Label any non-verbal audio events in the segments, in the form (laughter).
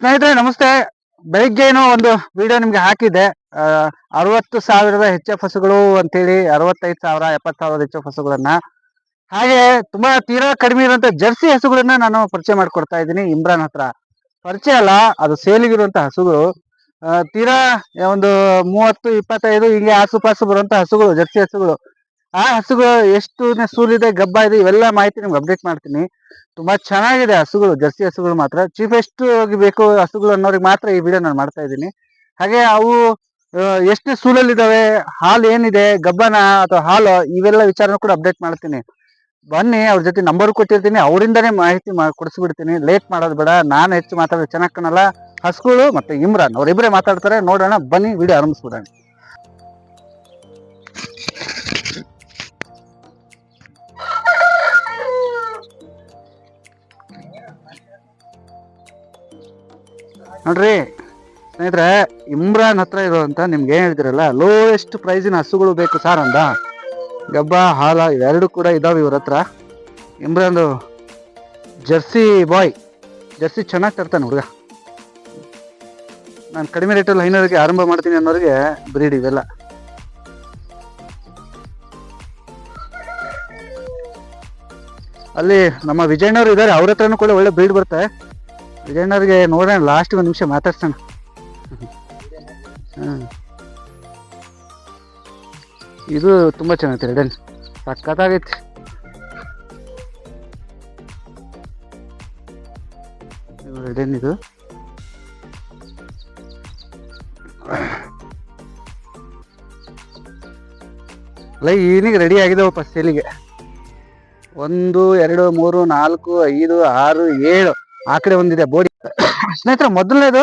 ಸ್ನೇಹಿತರೆ, ನಮಸ್ತೆ. ಬೆಳಿಗ್ಗೆನೂ ಒಂದು ವಿಡಿಯೋ ನಿಮ್ಗೆ ಹಾಕಿದೆ ಅರವತ್ತು ಸಾವಿರದ ಹೆಚ್ಚ ಫಸುಗಳು ಅಂತೇಳಿ, ಅರವತ್ತೈದು ಸಾವಿರ, ಎಪ್ಪತ್ತು ಸಾವಿರದ ಹೆಚ್ಚು ಎಫ್ ಹಸುಗಳನ್ನ ಹಾಗೆ ತುಂಬಾ ತೀರಾ ಕಡಿಮೆ ಇರುವಂತ ಜರ್ಸಿ ಹಸುಗಳನ್ನ ನಾನು ಪರಿಚಯ ಮಾಡ್ಕೊಡ್ತಾ ಇದ್ದೀನಿ, ಇಮ್ರಾನ್ ಹತ್ರ. ಪರಿಚಯ ಅಲ್ಲ, ಅದು ಸೇಲಿಗಿರುವಂತ ಹಸುಗಳು. ತೀರಾ ಒಂದು ಮೂವತ್ತು, ಇಪ್ಪತ್ತೈದು, ಹಿಂಗೆ ಆಸುಪಾಸು ಬರುವಂತ ಹಸುಗಳು, ಜರ್ಸಿ ಹಸುಗಳು. ಆ ಹಸುಗಳು ಎಷ್ಟು ಸೂಲಿದೆ, ಗಬ್ಬ ಇದೆ, ಇವೆಲ್ಲ ಮಾಹಿತಿ ನಿಮ್ಗೆ ಅಪ್ಡೇಟ್ ಮಾಡ್ತೀನಿ. ತುಂಬಾ ಚೆನ್ನಾಗಿದೆ ಹಸುಗಳು, ಜರ್ಸಿ ಹಸುಗಳು ಮಾತ್ರ. ಚೀಫೆಸ್ಟ್ ಆಗಿ ಬೇಕು ಹಸುಗಳು ಅನ್ನೋರಿಗೆ ಮಾತ್ರ ಈ ವಿಡಿಯೋ ನಾನು ಮಾಡ್ತಾ ಇದ್ದೀನಿ. ಹಾಗೆ ಅವು ಎಷ್ಟು ಸೂಲಲ್ಲಿದ್ದಾವೆ, ಹಾಲು ಏನಿದೆ, ಗಬ್ಬನ ಅಥವಾ ಹಾಲು, ಇವೆಲ್ಲ ವಿಚಾರನೂ ಕೂಡ ಅಪ್ಡೇಟ್ ಮಾಡ್ತೀನಿ. ಬನ್ನಿ, ಅವ್ರ ಜೊತೆ ನಂಬರ್ ಕೊಟ್ಟಿರ್ತೀನಿ, ಅವರಿಂದನೇ ಮಾಹಿತಿ ಕೊಡಿಸ್ಬಿಡ್ತೀನಿ. ಲೇಟ್ ಮಾಡೋದು ಬೇಡ, ನಾನು ಹೆಚ್ಚು ಮಾತಾಡೋದು ಚೆನ್ನಾಗಿ ಕಾಣಲ್ಲ. ಹಸುಗಳು ಮತ್ತೆ ಇಮ್ರಾನ್ ಅವರಿಬ್ಬರೇ ಮಾತಾಡ್ತಾರೆ, ನೋಡೋಣ, ಬನ್ನಿ ವಿಡಿಯೋ ಆರಂಭಿಸ್ಬಿಡೋಣ. ನೋಡ್ರಿ, ಸ್ನೇಹಿತರೆ, ಇಮ್ರಾನ್ ಹತ್ರ ಇರುವಂತ ನಿಮ್ಗೆ ಏನು ಹೇಳ್ತಿರಲ್ಲ ಲೋಯೆಸ್ಟ್ ಪ್ರೈಸಿನ ಹಸುಗಳು ಬೇಕು ಸರ್ ಅಂದ. ಗಬ್ಬ, ಹಾಲ ಇವೆರಡು ಕೂಡ ಇದಾವೆ ಇವ್ರ ಹತ್ರ. ಇಮ್ರಾನ್ ಜರ್ಸಿ ಬಾಯ್ ಜರ್ಸಿ ಚೆನ್ನಾಗಿ ತರ್ತಾನೆ ಹುಡುಗ. ನಾನು ಕಡಿಮೆ ರೇಟಲ್ಲಿ ಐನೂರಿಗೆ ಆರಂಭ ಮಾಡ್ತೀನಿ ಅನ್ನೋರಿಗೆ ಬ್ರೀಡ್ ಇವೆಲ್ಲ. ಅಲ್ಲಿ ನಮ್ಮ ವಿಜಯಣ್ಣವ್ರು ಇದ್ದಾರೆ ಅವ್ರ ಹತ್ರನೂ ಕೂಡ ಒಳ್ಳೆ ಬ್ರೀಡ್ ಬರುತ್ತೆ. ವಿಜಯಣ್ಣವ್ರಿಗೆ ನೋಡೋಣ ಲಾಸ್ಟ್ ಒಂದು ನಿಮಿಷ ಮಾತಾಡ್ಸೋಣ. ಹ್ಮ್. ಇದು ತುಂಬ ಚೆನ್ನಾಗಿತ್ತು ರೆಡನ್ ಸಖತ್ತಾಗೈತಿ. ರೆಡನ್ ಇದು. ಲೈನಿಗೆ ರೆಡಿ ಆಗಿದಾವಪ್ಪ ಸೇಲಿಗೆ ಒಂದು, ಎರಡು, ಮೂರು, ನಾಲ್ಕು, ಐದು, ಆರು, ಏಳು. ಆ ಕಡೆ ಒಂದಿದೆ ಬೋಡಿ. ಸ್ನೇಹಿತರೆ ಮೊದಲನೇದು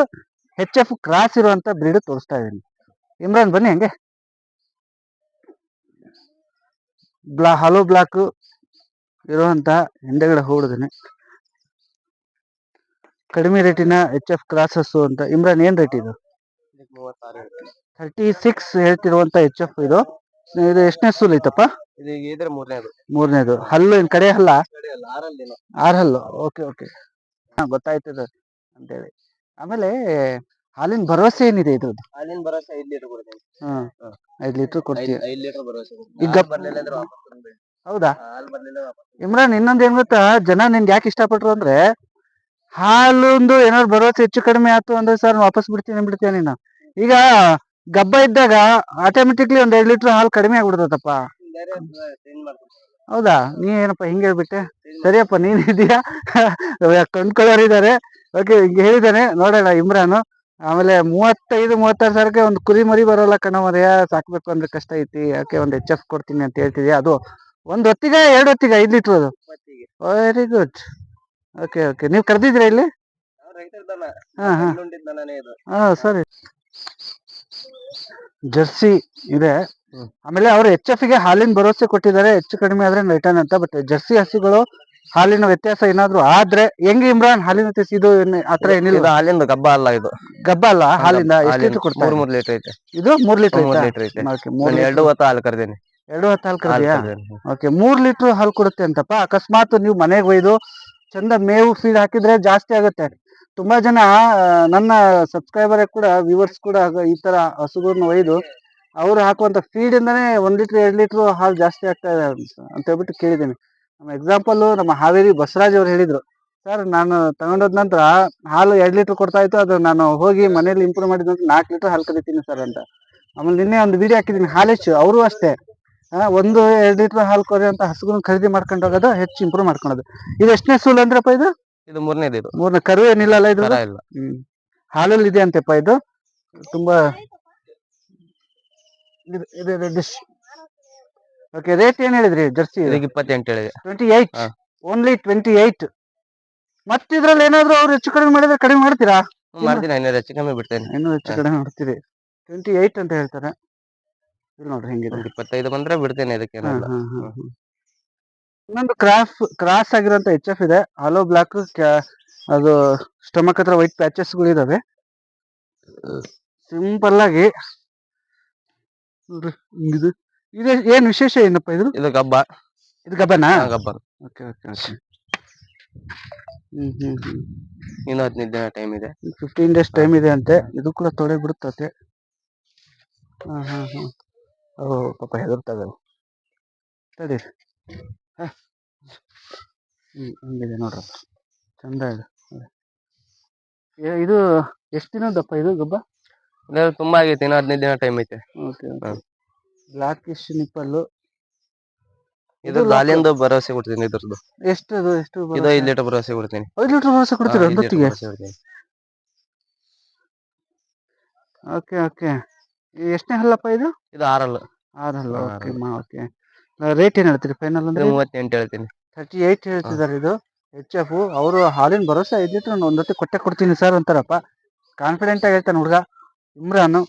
ಹೆಚ್ ಎಫ್ ಕ್ರಾಸ್ ಇರುವಂತ ಬ್ರೀಡ್ ತೋರಿಸ್ತಾ ಇದೀನಿ ಇಮ್ರಾನ್ ಬನ್ನಿ ಹಂಗೆ. ಬ್ಲಾ ಹಲೋ ಬ್ಲಾಕ್ ಇರುವಂತ ಹಿಂದೆಗಡೆ ಹೋಗಿದ್ದೀನಿ ಕಡಿಮೆ ರೇಟಿನ ಎಚ್ ಎಫ್ ಕ್ರಾಸಸ್ ಅಂತ. ಇಮ್ರಾನ್ ಏನ್ ರೇಟ್ ಇದು? ಥರ್ಟಿ ಸಿಕ್ಸ್ ಹೇಳ್ತಿರುವಂತ ಎಚ್ ಎಫ್ ಇದು. ಇದು ಎಷ್ಟನೇ ಸೂಲ್ ಐತಪ್ಪ? ಮೂರನೇದು. ಮೂರನೇದು. ಹಲ್ಲು ಏನ್ ಕಡೆ ಹಲ್ಲ? ಆರ್ ಹಲ್ಲು. ಓಕೆ ಓಕೆ ಹಾ ಗೊತ್ತಾಯ್ತದ ಅಂತೇಳಿ. ಆಮೇಲೆ ಹಾಲಿನ ಭರವಸೆ ಏನಿದೆ ಇದ್ರದ್ದು? ಹಾಲಿನ ಭರವಸೆ ಐದ್ ಲೀಟರ್ ಕೊಡ್ತೀನಿ. ಹ್ಮ್ ಐದ್ ಲೀಟರ್ ಕೊಡ್ತೀವಿ ಐದ್ ಐದ್ ಲೀಟರ್ ಭರವಸೆ ಈಗ ಬರ್ಲಿಲ್ಲ ಅಂದ್ರೆ ವಾಪಸ್ ತಂದ್ಬಿಡಿ. ಹೌದಾ? ಹಾಲ್ ಬರ್ಲಿಲ್ಲ ವಾಪಸ್ ಇಮ್ರಾನ್ ಇನ್ನೊಂದ್ ಏನ್ ಗೊತ್ತಾ? ಜನ ನಿನ್ ಯಾಕೆ ಇಷ್ಟಪಟ್ರು ಅಂದ್ರೆ ಹಾಲೊಂದು ಏನಾದ್ರು ಭರವಸೆ ಹೆಚ್ಚು ಕಡಿಮೆ ಆಯ್ತು ಅಂದ್ರೆ ಸರ್ ವಾಪಸ್ ಬಿಡ್ತೀನಿ ಬಿಡ್ತೀನಿ ನೀನು? ಈಗ ಗಬ್ಬ ಇದ್ದಾಗ ಆಟೋಮೆಟಿಕ್ಲಿ ಒಂದ್ ಎರಡ್ ಲೀಟರ್ ಹಾಲು ಕಡಿಮೆ ಆಗ್ಬಿಡ್ತದಪ್ಪ. ಬೇರೆ ಮಾಡ್ತೀನಿ. ಹೌದಾ? ನೀ ಏನಪ್ಪ ಹಿಂಗೆ ಹೇಳ್ಬಿಟ್ಟೆ? ಸರಿಯಪ್ಪ ನೀನ್ ಇದೀಯಾ ಕೊಂಡ್ಕೊಳ್ಳೋರು ಇದಾರೆ ಓಕೆ ಹಿಂಗೆ ಹೇಳಿದಾನೆ ನೋಡೋಣ ಇಮ್ರಾನ್. ಆಮೇಲೆ ಮೂವತ್ತೈದು ಮೂವತ್ತಾರು ಸಾವಿರಕ್ಕೆ ಒಂದು ಕುರಿ ಮರಿ ಬರೋಲ್ಲ ಕಣ ಮರೆಯ ಸಾಕ್ಬೇಕು ಅಂದ್ರೆ ಕಷ್ಟ ಐತಿ. ಯಾಕೆ ಒಂದು ಎಚ್ ಎಫ್ ಕೊಡ್ತೀನಿ ಅಂತ ಹೇಳ್ತಿದ್ಯಾ? ಅದು ಒಂದು ಹೊತ್ತಿಗೆ ಎರಡು ಹೊತ್ತಿಗೆ ಐದು ಲೀಟರ್ ಅದು. ವೆರಿ ಗುಡ್ ಓಕೆ ಓಕೆ ನೀವು ಕರೆದಿದ್ರಾ ಇಲ್ಲಿ? ಹಾಂ ಹಾ ಸರಿ. ಜರ್ಸಿ ಇದೆ. ಹ್ಮ್. ಆಮೇಲೆ ಅವರು ಎಚ್ ಎಫ್ಗೆ ಹಾಲಿನ ಭರವಸೆ ಕೊಟ್ಟಿದ್ದಾರೆ. ಹೆಚ್ಚು ಕಡಿಮೆ ಆದ್ರೆ ರಿಟರ್ನ್ ಅಂತ ಬಟ್ ಜರ್ಸಿ ಹಸಿಗಳು ಹಾಲಿನ ವ್ಯತ್ಯಾಸ ಏನಾದ್ರು ಆದ್ರೆ ಹೆಂಗ್ ಇಮ್ರಾನ್ ಹಾಲಿನ ವ್ಯತ್ಯಾಸ ಇದು ಏನ್- ಆತರ ಇದು ಏನಿಲ್ಲ. ಹಾಲಿನ ಗಬ್ಬ ಅಲ್ಲ ಇದು. ಗಬ್ಬ ಅಲ್ಲ ಹಾಲಿಂದ ಎಷ್ಟು ಲೀಟರ್ ಕೊಡ್ತಾ ಮೂರ್ ಇದೆ? ಮೂರ್ ಲೀಟರ್ ಐತೆ. ಇದು ಮೂರ್ ಲೀಟರ್ ಮೂರ್ ಲೀಟರ್ ಐತೆ. ನಾನು ಎರಡು ಹೊತ್ತು ಹಾಲು ಕರ್ದೇನಿ. ಎರಡು ಹೊತ್ತು ಹಾಲು ಹಾಲು ಕರೆದಿಯಾ ಕರ್ದೇನಿ ಓಕೆ ಮೂರ್ ಲೀಟರ್ ಹಾಲು ಕೊಡುತ್ತೆ ಅಂತಪ್ಪ. ಅಕಸ್ಮಾತ್ ನೀವು ಮನೆಗೆ ಒಯ್ದು ಚಂದ ಮೇವು ಫೀಡ್ ಹಾಕಿದ್ರೆ ಜಾಸ್ತಿ ಆಗುತ್ತೆ. ತುಂಬಾ ಜನ ನನ್ನ ಸಬ್ಸ್ಕ್ರೈಬರ್ ಕೂಡ ವ್ಯೂವರ್ಸ್ ಕೂಡ ಈ ತರ ಹಸುಗಳನ್ನ ಒಯ್ದು ಅವ್ರು ಹಾಕುವಂತ ಫೀಡ್ ಇಂದಾನೆ ಒಂದ್ ಲೀಟರ್, ಎರಡ್ ಲೀಟರ್ ಹಾಲು ಜಾಸ್ತಿ ಆಗ್ತಾ ಇದೆ ಅಂತ- ಹೇಳ್ಬಿಟ್ಟು ಕೇಳಿದ್ದೀನಿ. ನಮ್ಮ ಎಕ್ಸಾಂಪಲ್ ನಮ್ಮ ಹಾವೇರಿ ಬಸವರಾಜ್ ಅವ್ರು ಹೇಳಿದ್ರು, ಸರ್, ನಾನು ತಗೊಂಡೋದ ನಂತರ ಹಾಲು ಎರಡ್ ಲೀಟರ್ ಕೊಡ್ತಾ ಇತ್ತು, ಅದು ನಾನು ಹೋಗಿ ಮನೇಲಿ ಇಂಪ್ರೂವ್ ಮಾಡಿದ ನಂತರ ನಾಲ್ಕು ಲೀಟರ್ ಹಾಲು ಕರಿತೀನಿ ಸರ್ ಅಂತ. ಆಮೇಲೆ ನಿನ್ನೆ ಒಂದು ವಿಡಿಯೋ ಹಾಕಿದ್ದೀನಿ ಹಾಲೆಚ್ಚು ಅವರು ಅಷ್ಟೇ. ಒಂದು, ಎರಡು ಲೀಟರ್ ಹಾಲು ಕೊಡುವಂತ ಹಸುಗಳನ್ನ ಖರೀದಿ ಮಾಡ್ಕೊಂಡು ಹೋಗೋದು ಹೆಚ್ಚು ಇಂಪ್ರೂವ್ ಮಾಡ್ಕೊಳೋದು. ಇದು ಎಷ್ಟನೇ ಸೂಲ್ ಅಂದ್ರಪ್ಪ ಇದು? ಇದು ಮೂರನೇದು ಇದು. ಮೂರನೇ ಕರು ಏನಿಲ್ಲ ಅಲ್ಲ ಇದು? ಕರ ಇಲ್ಲ. ಹ್ಮ್. ಹಾಲಲ್ಲಿ ಇದೆ? ಅಂತೆಪ್ಪ ಇದು ತುಂಬಾ ಓಕೆ ರೇಟ್ ಏನ್ ಹೇಳಿದ್ರಿ ಜರ್ಸಿ? ಇದಕ್ಕೆ ಇಪ್ಪತ್ತೆಂಟು ಹೇಳಿದೆ. ಟ್ವೆಂಟಿ ಏಯ್ಟ್ ಹಾ. ಓನ್ಲಿ ಟ್ವೆಂಟಿ ಮತ್ತೆ ಇದ್ರಲ್ಲಿ ಏನಾದ್ರು ಅವ್ರು ಹೆಚ್ಚು ಕಡಿಮೆ ಮಾಡಿದ್ರೆ ಕಡಿಮೆ ಮಾಡ್ತೀರಾ? ಹ್ಮ್, ಮಾಡ್ತೀನಿ ಐನೂರು ಹೆಚ್ಚು ಕಮ್ಮಿ ಬಿಡ್ತೇನೆ. ಇನ್ನೂ ಹೆಚ್ಚು ಕಡಿಮೆ ಮಾಡ್ತೀರಿ. ಟ್ವೆಂಟಿ ಏಯ್ಟ್ ಅಂತ ಹೇಳ್ತಾರೆ. ಇಲ್ಲಿ ನೋಡ್ರಿ ಹೆಂಗಿದೆ. ಒಂದ್ ಇಪ್ಪತ್ತೈದು ಬಂದ್ರೆ ಬಿಡ್ತೇನೆ ಇದಕ್ಕೆ ಹಾ, ಏನಿಲ್ಲ ಹಾ, ಹಾ, ಹಾ. ಇನ್ನೊಂದು ಕ್ರಾಸ್ ಕ್ರಾಸ್ ಆಗಿರೋಂಥ ಎಚ್ ಎಫ್ ಇದೆ. ಹಲೋ ಬ್ಲಾಕ್ ಅದು ಸ್ಟಮಕ್ ಹತ್ರ ವೈಟ್ ಪ್ಯಾಚಸ್ಗಳು ಇದಾವೆ. ಸಿಂಪಲ್ ಆಗಿ ಇದು ಇದು ಏನ್ ವಿಶೇಷ ಏನಪ್ಪ ಇದು ಇದು ಗಬ್ಬ. ಇದು ಗಬ್ಬನಾ? ಗಬ್ಬ. ಓಕೆ ಓಕೆ ಓಕೆ ಹ್ಮ್ ಹ್ಮ್ ಹ್ಮ್. ಇನ್ನು ಹದಿನೈದು ದಿನ ಟೈಮ್ ಇದೆ. ಫಿಫ್ಟೀನ್ ಡೇಸ್ ಟೈಮ್ ಇದೆ ಅಂತೆ. ಇದು ಕೂಡ ತೊಳೆ ಬಿಡುತ್ತತೆ ಹಾಂ ಹಾಂ ಹಾಂ. ಓ ಪಾಪ ಹೆದರ್ತದೆ. ತಡಿ. ಹ. ಹ್ಮ್ ಹಂಗಿದೆ ನೋಡ್ರಪ್ಪ. ಚಂದ ಇದೆ. ಏ, ಇದು ಎಷ್ಟು ದಿನದಪ್ಪ ಇದು ಗಬ್ಬ? ಇದು ತುಂಬಾ ಆಗೈತೆ ಇನ್ನು ಹದಿನೈದು ದಿನ ಟೈಮ್ ಐತೆ. ಓಕೆ ಹಾ. Blackish nipple. ಇದು ಇದು local. ಭರವಸೆ ಕೊಡ್ತೀನಿ ಇದ್ರದ್ದು. ಎಷ್ಟು ಅದು ಎಷ್ಟು ಇದು ಐದು ಲೀಟರ್ ಭರವಸೆ ಕೊಡ್ತೀನಿ. ಐದು ಲೀಟರ್ ಭರವಸೆ ಕೊಡ್ತೀರಾ ಐದ್ ಒಂದೊತ್ತಿಗೆ ಭರವಸೆ ಕೊಡ್ತೀನಿ. Okay okay. ಎಷ್ಟನೇ ಹಲ್ಲಪ್ಪ ಇದು? ಇದು ಆರಲ್ಲ ಆರಲ್ಲ ಹಾ, ಓಕೆ ಮಾ ಓಕೆ. ರೇಟ್ ಏನ್ ಹೇಳ್ತೀರಿ? ಫೈನಲ್ ಅಂದ್ರೆ? ಮೂವತ್ತೆಂಟು ಹೇಳ್ತೀನಿ. ತರ್ಟಿ ಏಯ್ಟ್ ಹೇಳ್ತಿದ್ದಾರೆ ಇದು. ಎಚ್ ಎಫ್ ಅವರು ಹಾಲಿನ ಭರೋಸೆ ಐದು ಲೀಟರ್ ನಾನು ಒಂದೊತ್ತಿ ಕೊಟ್ಟೆ ಕೊಡ್ತೀನಿ ಸರ್ ಅಂತಾರಪ್ಪ. ಕಾನ್ಫಿಡೆಂಟ್ ಆಗಿ ಹೇಳ್ತಾನೆ ಹುಡುಗ ಇಮ್ರಾನು.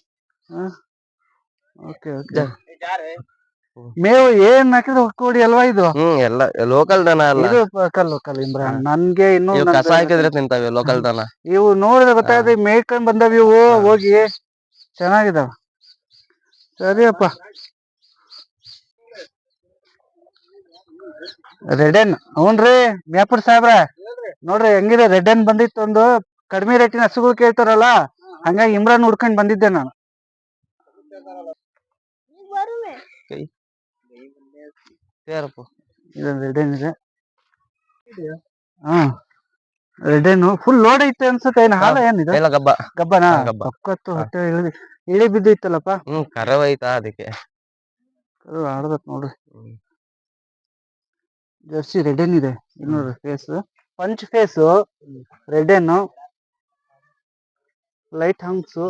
ಓಕೆ ಓಕೆ ಮೇವು ಏನ್ ಹಾಕಿದ್ರೆ ಕೋಡಿ ಅಲ್ವಾ ಇದು? ಹ್ಮ್ ಎಲ್ಲ ಲೋಕಲ್ ದನ ಅಲ್ಲ. ಇದು ಲೋಕಲ್ ಲೋಕಲ್ ಇಮ್ರಾನ್. ನನ್ಗೆ ಇನ್ನು ಇವು ಕಸ ಹಾಕಿದ್ರೆ ತಿಂತಾವೆ ಲೋಕಲ್ ದನ. ಇವು ನೋಡಿದ್ರೆ ಗೊತ್ತಾಗುತ್ತೆ ಮೇಯ್ಕೊಂಡ್ ಬಂದವ ಇವು. ಹೋಗಿ. ಚೆನ್ನಾಗಿದಾವ. ಸರಿಯಪ್ಪ. ರೆಡನ್ ಹ್ಞೂನ್ರಿ ಮ್ಯಾಪುರ್ ಸಾಹೇಬ್ರ? ನೋಡ್ರಿ ಹೆಂಗಿದೆ? ರೆಡೆನ್ ಬಂದಿತ್ತು ಒಂದು ಕಡಿಮೆ ರೇಟಿನ ಹಸುಗಳು ಕೇಳ್ತಾರಲ್ಲ ಹಂಗಾಗಿ ಇಮ್ರಾನ್ ಹುಡ್ಕೊಂಡ್ ಬಂದಿದ್ದೆ ನಾನು. ಇದೊಂದು ರೆಡನ್ ಇದೆ. ಹಾ. ರೆಡೆನು ಫುಲ್ ಲೋಡ್ ಐತೆ ಅನ್ಸುತ್ತೆ ಏನ್ ಹಾಲ ಏನಿದೆ ಎಲ್ಲ ಗಬ್ಬ. ಗಬ್ಬನಾ. ಪಕ್ಕತ್ತು ಹೊಟ್ಟೆ ಇಳಿದು ಇಳಿ ಬಿದ್ದಿತ್ತಲ್ಲಪ್ಪ ಹ್ಮ್ ಕರವ ಐತಾ ಅದಕ್ಕೆ. ಅದು ಆಡ್ಬೇಕು ನೋಡ್ರಿ. ಹ್ಮ್. ಜರ್ಸಿ ರೆಡೆನ್ ಇದೆ? ಇಲ್ಲಿ ನೋಡ್ರಿ ಫೇಸ್ ಪಂಚ್ ಫೇಸ್ ರೆಡನ್ ಲೈಟ್ ಹಂಗ್ಸು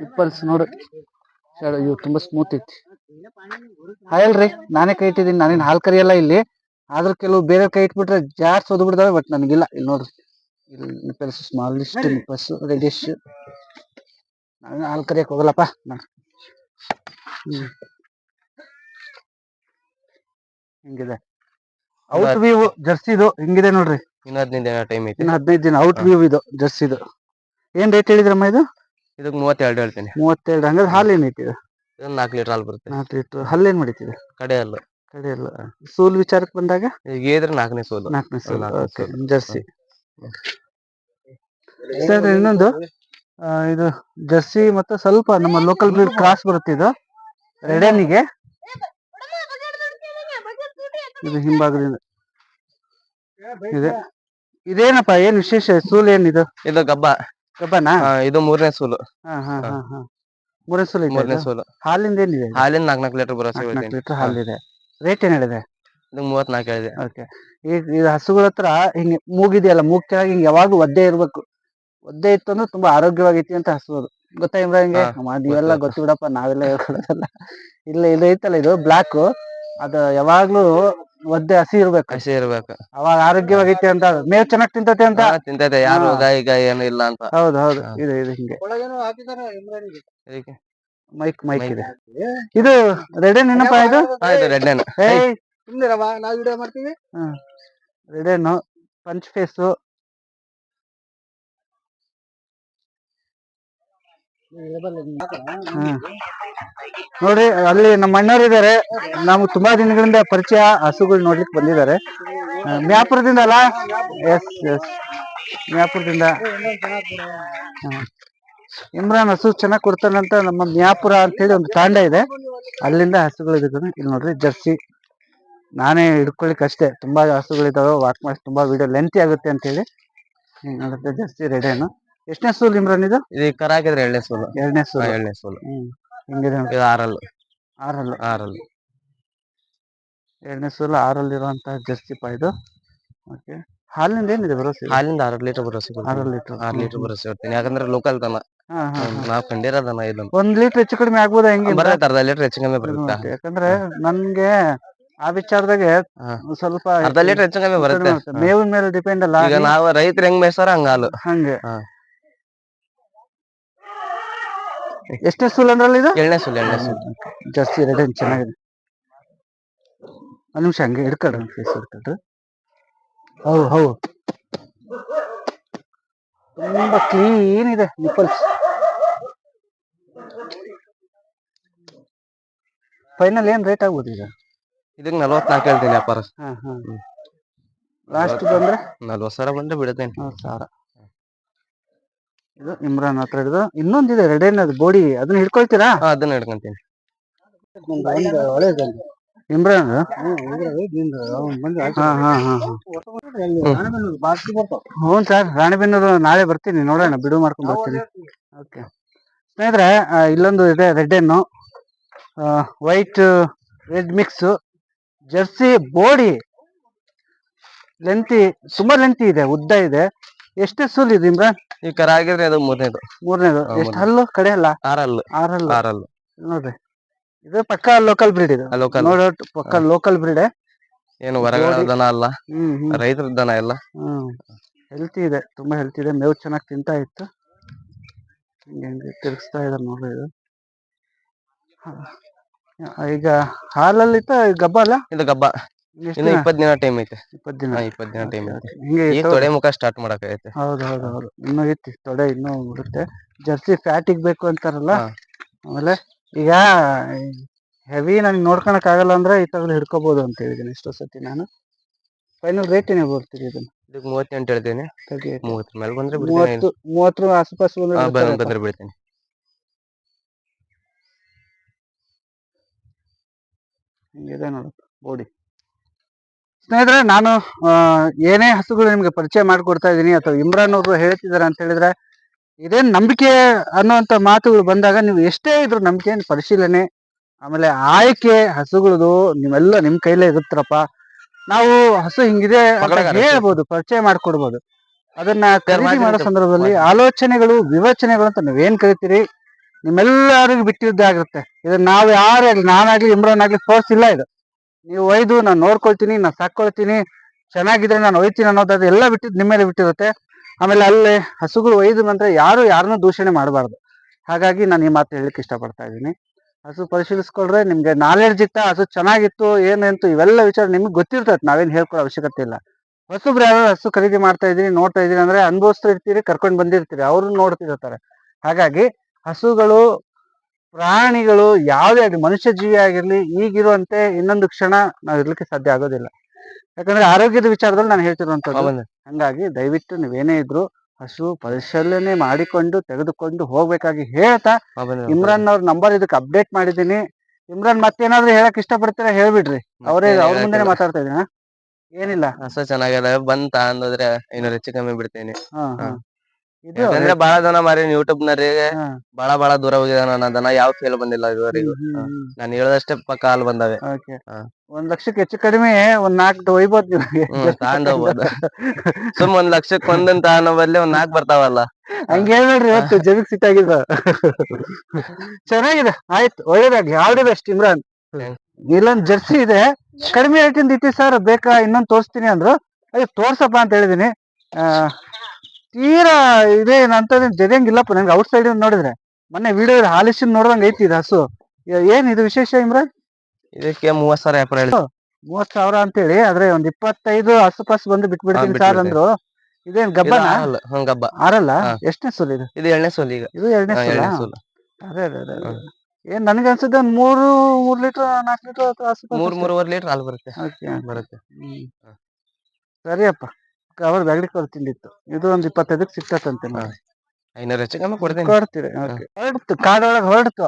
ನಿಪ್ಪಲ್ಸ್ ನೋಡ್ರಿ ಶಾಡೋ ಇವು ತುಂಬಾ ಸ್ಮೂತ್ ಐತಿ. ಹಾಯಲ್ರಿ ನಾನೇ ಕೈ ಇಟ್ಟಿದ್ದೀನಿ. ನಾನೇನು ಹಾಲು ಕರಿಯಲ್ಲ ಇಲ್ಲಿ. ಆದ್ರೂ ಕೆಲವು ಬೇರೆ ಕೈ ಇಟ್ಬಿಟ್ರೆ ಜಾರ್ ಸೋದು ಬಿಡ್ತಾವೆ ಬಟ್ ನನಗಿಲ್ಲ. ಇಲ್ಲಿ ನೋಡ್ರಿ. ಇಲ್ಲಿ ನಿಪ್ಪಲ್ಸ್ ಸ್ಮಾಲಿಸ್ಟ್ ನಿಪ್ಪಲ್ಸ್ ರೆಡಿಶ್ ನಾನು ಹಾಲ್ ಕರಿಯಕ್ ಹೋಗಲ್ಲಪ್ಪ. ನಾನು. ಹಿಂಗಿದೆ. ಔಟ್ ವ್ಯೂ ಜರ್ಸಿದು ಹಿಂಗಿದೆ ನೋಡ್ರಿ? ಇನ್ನ ಹದಿನೈದು ದಿನ ಟೈಮ್ ಐತಿ. ಇನ್ನು ಹದಿನೈದು ದಿನ ಔಟ್. ವ್ಯೂ ಇದು ಜರ್ಸಿದು ಏನ್ ರೇಟ್ ಹೇಳಿದ್ರಮ್ಮ ಇದು? ಇದಕ್ಕೆ ಮೂವತ್ತೆರಡು ಹೇಳ್ತೀನಿ. ಮೂವತ್ತೆರಡು ಹಂಗಾದ್ರೆ ಹಾಲು ಏನೈತಿ ಇದು? ನಾಲ್ಕು ಲೀಟರ್ ಹಾಲು ಬರುತ್ತೆ. ನಾಲ್ಕು ಲೀಟರ್ ಹಲ್ಲೇನ್ ಮಾಡಿತಿದೆ ಕಡೆ ಅಲ್ಲ ಕಡೆ ಎಲ್ಲ ಸೂಲ್ ವಿಚಾರಕ್ಕೆ ಬಂದಾಗ? ಈಗ ಇದ್ರೆ ನಾಲ್ಕನೇ ಸೋಲು. ನಾಲ್ಕನೇ ಸೂಲ್. ಓಕೆ. ಜರ್ಸಿ. ಸರ್ ಇನ್ನೊಂದು ಆ, ಇದು ಜರ್ಸಿ ಮತ್ತೆ ಸ್ವಲ್ಪ ನಮ್ಮ ಲೋಕಲ್ ಬ್ರೀಡ್ ಕ್ರಾಸ್ ಬರುತ್ತೆ ಇದು. ರೆಡನಿಗೆ ಇದು ಹಿಂಭಾಗದಿಂದ. ಇದೆ. ಇದೇನಪ್ಪ ಏನ್ ವಿಶೇಷ? ಸೂಲ್ ಏನಿದು? ಇದು ಗಬ್ಬ. ಗಬ್ಬನಾ? ಇದು ಮೂರನೇ ಸೂಲು. ಹಾ ಹಾ ಹಾ. ಹಾ ಮೂರನೇ ಸೂಲು ಮೂರನೇ ಸೂಲು. ಹಾಲಿಂದ ಏನಿದೆ ಹಾಲಿನ ನಾಲ್ಕು ನಾಲ್ಕು ಲೀಟರ್ ಬರೋ ನಾಲ್ಕು ಲೀಟರ್ ಹಾಲಿದೆ ರೇಟ್ ಏನ್ ಹೇಳಿದೆ ಇದು ಮೂವತ್ನಾಲ್ಕು ಹೇಳಿದೆ. ಓಕೆ. ಈಗ ಇದು ಹಸುಗಳ ಹತ್ರ ಹಿಂಗೆ ಮೂಗಿದೆಯಲ್ಲ ಮೂಗ್ ಕೆಳಗೆ ಹಿಂಗೆ ಯಾವಾಗ ಒದ್ದೆ ಇರ್ಬೇಕು. ಒದ್ದೆ ಇತ್ತು ಅಂದ್ರೆ ತುಂಬಾ ಆರೋಗ್ಯವಾಗೈತಿ ಅಂತ ಹಸು ಅದು ಗೊತ್ತಾ ನೀವೆಲ್ಲ ಗೊತ್ತಾಯ್ತು. ಗೊತ್ತು ಬಿಡಪ್ಪ ನಾವೆಲ್ಲ ಹೇಳ್ಕೊಳ್ಳೋದಲ್ಲ ಇಲ್ಲ ಇದು ಐತಲ್ಲ ಇದು ಬ್ಲಾಕ್. ಅದ ಯಾವಾಗ್ಲೂ ಒದ್ದೆ ಹಸಿ ಇರ್ಬೇಕು. ಹಸಿ ಇರ್ಬೇಕು. ಅವಾಗ ಆರೋಗ್ಯವಾಗೈತಿ ಅಂತ. ಮೇವ್ ಚೆನ್ನಾಗ್ ತಿಂತತೆ ಅಂತ? ತಿಂತೈತೆ. ಯಾರು ಗಾಯಿ ಗಾಯಿ ಏನು ಇಲ್ಲ ಅಂತ. ಹೌದು ಹೌದು. ಇದು ಇದು ಹಿಂಗೆ. Mic mic. ಇದೆ. ಇದು ರೆಡ್ ಏನಪ್ಪಾ ಇದು? ಹಾ, ಇದು ರೆಡ್ನೇನ ಏಯ್. ರೆಡೇನು ಪಂಚ್ ಫೇಸು ನೋಡ್ರಿ ಅಲ್ಲಿ ನಮ್ಮ ಅಣ್ಣವ್ರು ಇದಾರೆ. ನಾವು ತುಂಬಾ ದಿನಗಳಿಂದ ಪರಿಚಯ ಹಸುಗಳು ನೋಡ್ಲಿಕ್ಕೆ ಬಂದಿದ್ದಾರೆ. ಮ್ಯಾಪುರದಿಂದ. ಅಲ್ಲ ಎಸ್ ಎಸ್ ಮ್ಯಾಪುರದಿಂದ. ಇಮ್ರಾನ್ ಹಸು ಚೆನ್ನಾಗಿ ಕೊಡ್ತಾನಂತ ನಮ್ಮ ಮ್ಯಾಪುರ ಅಂತೇಳಿ ಒಂದು ತಾಂಡ ಇದೆ. ಅಲ್ಲಿಂದ ಹಸುಗಳು ಇದಾವೆ ಇಲ್ಲಿ ನೋಡ್ರಿ ಜರ್ಸಿ. ನಾನೇ ಹಿಡ್ಕೊಳಿಕ್ ಅಷ್ಟೇ. ತುಂಬಾ ಹಸುಗಳಿದಾವೆ. ವಾಕ್ ಮಾಡಿ ತುಂಬಾ ವಿಡಿಯೋ ಲೆಂತಿ ಆಗುತ್ತೆ ಅಂತ ಹೇಳಿ ಜರ್ಸಿ ರೆಡೇನು ಎಷ್ಟನೇ ಸೂಲ್ ಇಮ್ರಾನ್ ಇದು? ಇದು ಕರಾಕಿದ್ರೆ ಎರಡನೇ ಸೋಲು. ಎರಡನೇ ಸೂಲ್. ಎಳ್ಳೆ ಸೂಲ್. ಹ್ಮ್. ಹಿಂಗಿದೆ ನೋಡಿ. ಇದು ಆರಲ್ಲು. ಆರಲ್ಲು. ಆರಲ್ಲು. ಎರಡನೇ ಸೂಲ್ ಆರಲ್ಲಿರುವಂತಹ ಜರ್ಸಿ ಪಾ ಇದು. ಓಕೆ. ಹಾಲಿನಿಂದ ಏನಿದೆ ಬರೋಸಿ ಇದು? ಹಾಲಿಂದ ಆರು ಲೀಟರ್ ಬರೋಸಿ ಆರು ಲೀಟರ್. ಆರು ಲೀಟರ್ ಬರೋಸಿ ಬರ್ತೀನಿ ಯಾಕಂದ್ರೆ ಲೋಕಲ್ ದನ. ನಾವ್ ಕಂಡಿರೋ ದನ ಇದನ್ನ ಒಂದ್ ಲೀಟರ್ ಹೆಚ್ಚು ಕಡಿಮೆ ಆಗ್ಬೋದಾ ಹೆಂಗೆ ಬರತ್ತೆ ಅರ್ಧ ಲೀಟರ್ ಹೆಚ್ಚು ಕಮ್ಮಿ ಬರುತ್ತೆ. ಯಾಕಂದ್ರೆ ನನ್ಗೆ ಆ ವಿಚಾರದಾಗೆ ಸ್ವಲ್ಪ ಅರ್ಧ ಲೀಟರ್ ಹೆಚ್ಚು ಕಮ್ಮಿ ಬರುತ್ತೆ. ಮೇವಿನ ಮೇಲೆ ಡಿಪೆಂಡ್ ಅಲ್ಲ ಈಗ ನಾವು ರೈತರು ಹೆಂಗ್ ಮೇಯ್ಸಾರ ಹಂಗ ಹಾಲು. ಹಂಗೆ. ಎಷ್ಟನೇ ಸೂಲ್ ಅಂದ್ರಲ್ಲ ಇದು? ಎಳ್ಳೆ ಸೂಲು ಎಳ್ಳೆ ಸೂಲು. ಜಾಸ್ತಿ ರೆಡಿ ಚೆನ್ನಾಗಿದೆ. ಒಂದ್ ನಿಮಿಷ ಹಂಗೆ ಹಿಡ್ಕೊಳ್ರಿ ಒಂದು ಫೇಸ್ ಹಿಡ್ಕೊಳ್ರಿ ಹೌ ಹೌ ತುಂಬಾ ಕ್ಲೀನ್ ಇದೆ ನಿಪ್ಪಲ್ಸ್ ಫೈನಲ್ ಏನ್ ರೇಟ್ ಆಗ್ಬೋದು ಈಗ? ಇದಕ್ಕೆ ನಲ್ವತ್ನಾಲ್ಕು ಹೇಳ್ತೀನಿ ವ್ಯಾಪಾರ ಹಾ ಹಾ. ಲಾಸ್ಟ್ ಬಂದ್ರೆ? ನಲ್ವತ್ತು ಸಾವಿರ ಬಂದ್ರೆ ಬಿಡುತ್ತೇನೆ. ಸಾವಿರ. ಇದು ಇಮ್ರಾನ್ ಹತ್ರ ಹಿಡಿದು. ಇನ್ನೊಂದಿದೆ ರೆಡ್ ಅದು ಬೋಡಿ. ಅದನ್ನ ಹಿಡ್ಕೊಳ್ತೀರಾ? ಹಾ ಅದನ್ನ ಹಿಡ್ಕೊಂತೀನಿ. ಇಮ್ರಾನ್? ಹಾ ಹಾ ಹಾ ಹ್ಞೂ ಸರ್ ರಾಣಿಬೆನ್ನೂರು ನಾಳೆ ಬರ್ತೀನಿ ನೋಡೋಣ ಬಿಡು ಮಾಡ್ಕೊಂಡು ಬರ್ತೀನಿ. ಓಕೆ. ಸ್ನೇಹಿತರೆ ಆ, ಇಲ್ಲೊಂದು ಇದೆ ರೆಡ್ ಹೆಣ್ಣು white red mix jersey body lengthy ತುಂಬಾ ಲೆಂತಿ ಇದೆ ಉದ್ದ ಇದೆ. ಎಷ್ಟೇ ಸುಲ್ ಇದೆ ಇಮ್ರಾನ್ ಈ ಕರ ಆಗಿದ್ರೆ ಅದು ಮೂರನೇದು. ಮೂರನೇದು. ಎಷ್ಟು. ಹಲ್ಲು? ಕಡೆ ಅಲ್ಲ? ಆರಲ್ಲು. ಆರಲ್ಲು. ಆರಲ್ಲು. ನೋಡ್ರಿ. ಇದು ಪಕ್ಕ ಲೋಕಲ್ ಬ್ರೀಡ್ ಇದು. ಲೋಕಲ್ ನೋಡ ಪಕ್ಕ ಲೋಕಲ್ ಬ್ರೀಡ್ ಏನು ಹೊರಗಡೆ ದನ ಅಲ್ಲ. ರೈತರ ದನ ಎಲ್ಲ. ಹೆಲ್ತಿ ಇದೆ. ತುಂಬಾ ಹೆಲ್ತಿ ಇದೆ. ಮೇವು ಚೆನ್ನಾಗಿ ತಿಂತಾ ಇತ್ತು. ಹಿಂಗೆ ತಿರುಗಿಸ್ತಾ ಇದಾರೆ ನೋಡ್ರಿ ಇದು. ಈಗ ಹಾಲಲ್ಲಿ ಗಬ್ಬ ಅಲ್ಲ? ಇದು ಗಬ್ಬ. ಇನ್ನು? ಇಪ್ಪತ್ ದಿನ ಟೈಮ್ ಐತೆ. ಇಪ್ಪತ್ತು ದಿನ. ಹಾ ಇಪ್ಪತ್ ದಿನ ಟೈಮ್ ಐತೆ. ಹಿಂಗೆ ಈಗ ತೊಡೆ ಮುಖ ಸ್ಟಾರ್ಟ್ ಮಾಡಕ್ ಐತೆ ಹೌದು ಹೌದು ಹೌದು. ಇನ್ನೂ ಐತಿ ತೊಡೆ ಇನ್ನೂ ಬಿಡುತ್ತೆ ಜರ್ಸಿ ಫ್ಯಾಟಿಗ್ ಬೇಕು ಅಂತಾರಲ್ಲ? ಆಮೇಲೆ ಈಗ ಹೆವಿ ನಂಗೆ ನೋಡ್ಕೊಳಕ್ ಆಗಲ್ಲ ಅಂದ್ರೆ ಈ ತರದ್ ಹಿಡ್ಕೋಬಹುದು ಅಂತ ಹೇಳಿದ್ದೀನಿ ಎಷ್ಟೋ ಸತಿ ನಾನು. ಫೈನಲ್ ರೇಟ್ ಏನೇ ಬರ್ತೀರಿ ಇದನ್ನ? ಇದಕ್ಕೆ ಮೂವತ್ತೆಂಟು ಹೇಳ್ತೀನಿ. ಮೂವತ್ತರ ಮೇಲೆ ಬಂದ್ರೆ ಬಿಡ್ತೀನಿ. ಮೂವತ್ತು ಮೂವತ್ತರ ಆಸುಪಾಸು ಬಂದ್ರೆ ಹಾ. ಬಂದ್ರೆ ಬಿಡ್ತೀನಿ. ಹಿಂಗಿದೆ ನೋಡಿ ಬೋಡಿ. ಸ್ನೇಹಿತರೆ ನಾನು ಏನೇ ಹಸುಗಳು ನಿಮಗೆ ಪರಿಚಯ ಮಾಡಿಕೊಡ್ತಾ ಇದ್ದೀನಿ ಅಥವಾ ಇಮ್ರಾನ್ ಅವರು ಹೇಳ್ತಿದ್ದಾರೆ ಅಂತ ಹೇಳಿದ್ರೆ ಇದೇನು ನಂಬಿಕೆ ಅನ್ನುವಂಥ ಮಾತುಗಳು ಬಂದಾಗ ನೀವು ಎಷ್ಟೇ ಇದ್ರು ನಂಬಿಕೆ ಪರಿಶೀಲನೆ ಆಮೇಲೆ ಆಯ್ಕೆ ಹಸುಗಳದು ನೀವೆಲ್ಲ ನಿಮ್ಮ ಕೈಲೇ ಇರುತ್ತರಪ್ಪ. ನಾವು ಹಸು ಹಿಂಗಿದೆ ಹೇಳ್ಬೋದು ಪರಿಚಯ ಮಾಡ್ಕೊಡ್ಬೋದು. ಅದನ್ನ ಖರೀದಿ ಮಾಡೋ ಸಂದರ್ಭದಲ್ಲಿ ಆಲೋಚನೆಗಳು ವಿವೇಚನೆಗಳು ಅಂತ ನೀವೇನ್ ಕರಿತೀರಿ? ನಿಮ್ಮೆಲ್ಲರಿಗೂ ಬಿಟ್ಟಿದ್ದೇ ಆಗುತ್ತೆ ಇದನ್ನ ನಾವು ಯಾರೇ ಆಗ್ಲಿ ನಾನಾಗ್ಲಿ ಇಮ್ರಾನ್ ಆಗ್ಲಿ ಫೋರ್ಸ್ ಇಲ್ಲ ಇದು. ನೀವು ಒಯ್ದು, ನಾನು ನೋಡ್ಕೊಳ್ತೀನಿ, ನಾನು ಸಾಕೊಳ್ತೀನಿ ಚೆನ್ನಾಗಿದ್ರೆ ನಾನು ಒಯ್ತೀನಿ ಅನ್ನೋದು ಎಲ್ಲ ಬಿಟ್ಟಿದ್ದು ನಿಮ್ಮ ಮೇಲೆ ಬಿಟ್ಟಿರುತ್ತೆ. ಆಮೇಲೆ ಅಲ್ಲಿ ಹಸುಗಳು ಒಯ್ದು ನಂತರ ಯಾರು ಯಾರನ್ನೂ ದೂಷಣೆ ಮಾಡಬಾರ್ದು. ಹಾಗಾಗಿ ನಾನು ಈ ಮಾತು ಹೇಳಲಿಕ್ಕೆ ಇಷ್ಟಪಡ್ತಾ ಇದ್ದೀನಿ. ಹಸು ಪರಿಶೀಲಿಸ್ಕೊಳ್ರೆ ನಿಮಗೆ ನಾಲೆಡ್ಜ್ ಇತ್ತ, ಹಸು ಚೆನ್ನಾಗಿತ್ತು ಏನಂತು ಇವೆಲ್ಲ ವಿಚಾರ ನಿಮ್ಗೆ ಗೊತ್ತಿರ್ತೈತೆ, ನಾವೇನು ಹೇಳ್ಕೊಳ್ಳೋ ಅವಶ್ಯಕತೆ ಇಲ್ಲ. ಹೊಸಬ್ರು ಯಾರು ಹಸು ಖರೀದಿ ಮಾಡ್ತಾ ಇದ್ದೀನಿ, ನೋಡ್ತಾ ಇದ್ದೀನಿ ಅಂದ್ರೆ ಅನುಭವಿಸ್ತಾ ಇರ್ತೀರಿ, ಕರ್ಕೊಂಡು ಬಂದಿರ್ತೀರಿ ಅವ್ರನ್ನ ನೋಡ್ತಿರ್ತಾರೆ. ಹಾಗಾಗಿ ಹಸುಗಳು ಪ್ರಾಣಿಗಳು ಯಾವುದೇ ಆಗಲಿ ಮನುಷ್ಯ ಜೀವಿ ಆಗಿರಲಿ ಈಗಿರುವಂತೆ ಇನ್ನೊಂದು ಕ್ಷಣ ನಾವು ಇರ್ಲಿಕ್ಕೆ ಸಾಧ್ಯ ಆಗೋದಿಲ್ಲ. ಯಾಕಂದ್ರೆ ಆರೋಗ್ಯದ ವಿಚಾರದಲ್ಲಿ ನಾನು ಹೇಳ್ತಿರುವಂತದ್ದು. ಹಂಗಾಗಿ ದಯವಿಟ್ಟು ನೀವೇನೇ ಇದ್ರು ಹಸು ಪರಿಶೀಲನೆ ಮಾಡಿಕೊಂಡು ತೆಗೆದುಕೊಂಡು ಹೋಗ್ಬೇಕಾಗಿ ಹೇಳ್ತಾ ಇಮ್ರಾನ್ ಅವ್ರ ನಂಬರ್ ಇದಕ್ಕೆ ಅಪ್ಡೇಟ್ ಮಾಡಿದ್ದೀನಿ. ಇಮ್ರಾನ್ ಮತ್ತೇನಾದ್ರೂ ಹೇಳಕ್ ಇಷ್ಟಪಡ್ತೀರಾ ಹೇಳ್ಬಿಡ್ರಿ. ಅವರೇ ಅವ್ರ ಮುಂದೆ. ಮಾತಾಡ್ತಾ ಇದೀನ ಏನಿಲ್ಲ. ಹಸು ಚೆನ್ನಾಗಿದೆ. ಬಂತ ಅನ್ನೋದ್ರೆ ಇನ್ನೂರು ಹೆಚ್ಚು ಕಮ್ಮಿ ಬಿಡ್ತೀನಿ. ಯಾಕಂದ್ರೆ ಬಾಳ ದನ ಮಾರಿ ಯೂಟ್ಯೂಬ್ ನರಿ ಹಾ. ಬಾಳ ಬಾಳ ದೂರ ಹೋಗಿದಾನ ನನ್ನ ದನ ಯಾವ ಫೇಲ್ ಬಂದಿಲ್ಲ ಇದುವರೆಗೂ. ನಾನು ಹೇಳದಷ್ಟೇ ಪಕ್ಕ ಹಾಲ್ ಬಂದಾವೆ. ಹಾ. ಒಂದ್ ಲಕ್ಷಕ್ಕೆ ಹೆಚ್ಚು ಕಡಿಮೆ ಒಂದ್ ನಾಲ್ಕು ಒಯ್ಬೋದು ನಿಮಗೆ. ಹ್ಮ್ ಹೋಗ್ಬೋದು ಸುಮ್ ಒಂದ್ ಲಕ್ಷಕ್ ಒಂದನ್ ಬದ್ಲಿ ಒಂದ್ ನಾಲ್ಕ್ ಬರ್ತಾವಲ್ಲ. ಹಂಗೆ ಹೇಳ್ಬೇಡ್ರಿ ಇವತ್ತು ಜಮಿಗ್ ಆಗಿದ್ದ. ಚೆನ್ನಾಗಿದೆ ಆಯ್ತು ಒಳ್ಳೇದಾಗ್ಲಿ. All the best Imran. Thanks. ಇಲ್ಲೊಂದ್ ಜರ್ಸಿ ಇದೆ. ಕಡಿಮೆ ರೇಟಿಂದ ಇತ್ತು ಸರ್ ಬೇಕಾ ಇನ್ನೊಂದ್ ತೋರಿಸ್ತೀನಿ ಅಂದ್ರು. ಅಯ್ಯೋ ತೋರ್ಸಪ್ಪ ಅಂತ ಹೇಳಿದೀನಿ. ತೀರಾ ಇದೇ ಅಂತ ಜರಿಯಂಗಿಲ್ಲಪ್ಪ ನಂಗೆ ಔಟ್ ಸೈಡ್ ನೋಡಿದ್ರೆ. ಮೊನ್ನೆ ವಿಡಿಯೋ ಹಾಲಿಸಿದ್ ನೋಡ್ದಂಗ್ ಐತಿ ಇದು ಹಸು. ಏನ್ ಇದು ವಿಶೇಷ ಇಮ್ರಾನ್ ಇದಕ್ಕೆ ಮೂವತ್ ಸಾವಿರ ವ್ಯಾಪಾರ ಹೇಳಿ. ಮೂವತ್ ಸಾವಿರ ಅಂತೇಳಿ. ಆದ್ರೆ ಒಂದ್ ಇಪ್ಪತ್ತೈದು ಹಸುಪಾಸು ಬಂದು ಬಿಟ್ಬಿಡ್ತೀನಿ ಬಿಡ್ತೀನಿ ಸರ್ ಅಂದ್ರು. ಇದೇನ್ ಇದು ಗಬ್ಬನ ಗಬ್ಬ. ಆರಲ್ಲ. ಎಷ್ಟನೇ ಸೋಲ್ ಇದು? ಇದು ಎರಡನೇ ಸೋಲ್ ಈಗ. ಇದು ಎರಡನೇ ಸೋಲ? ಅದೇ ಅದೇ ಅದೇ. ಏನ್ ನನಗೆ ಅನ್ಸುತ್ತೆ ಒಂದ್ ಮೂರು ಮೂರ್ ಲೀಟರ್ ನಾಲ್ಕು ಲೀಟರ್ ಅಥವಾ ಮೂರ್. ಮೂರುವರೆ ಲೀಟರ್ ಹಾಲು ಬರುತ್ತೆ. ಬರುತ್ತೆ. ಸರಿಯಪ್ಪ. ಅವ್ರ ಬ್ಯಾಗಡಿ ಕವರ್ ತಿಂದಿತ್ತು. ಇದು ಒಂದ್ ಇಪ್ಪತ್ತೈದಕ್ಕೆ ಸಿಕ್ತತಂತೆ ಹಾ. ಐನೂರು ಹೆಚ್ಚು ಕಮ್ಮಿ ಕೊಡ್ತೀನಿ. ಕೊಡ್ತೀರಿ ಹೊರಡ್ತು ಕಾಡೊಳಗೆ ಹೊರಡ್ತು.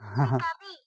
(laughs)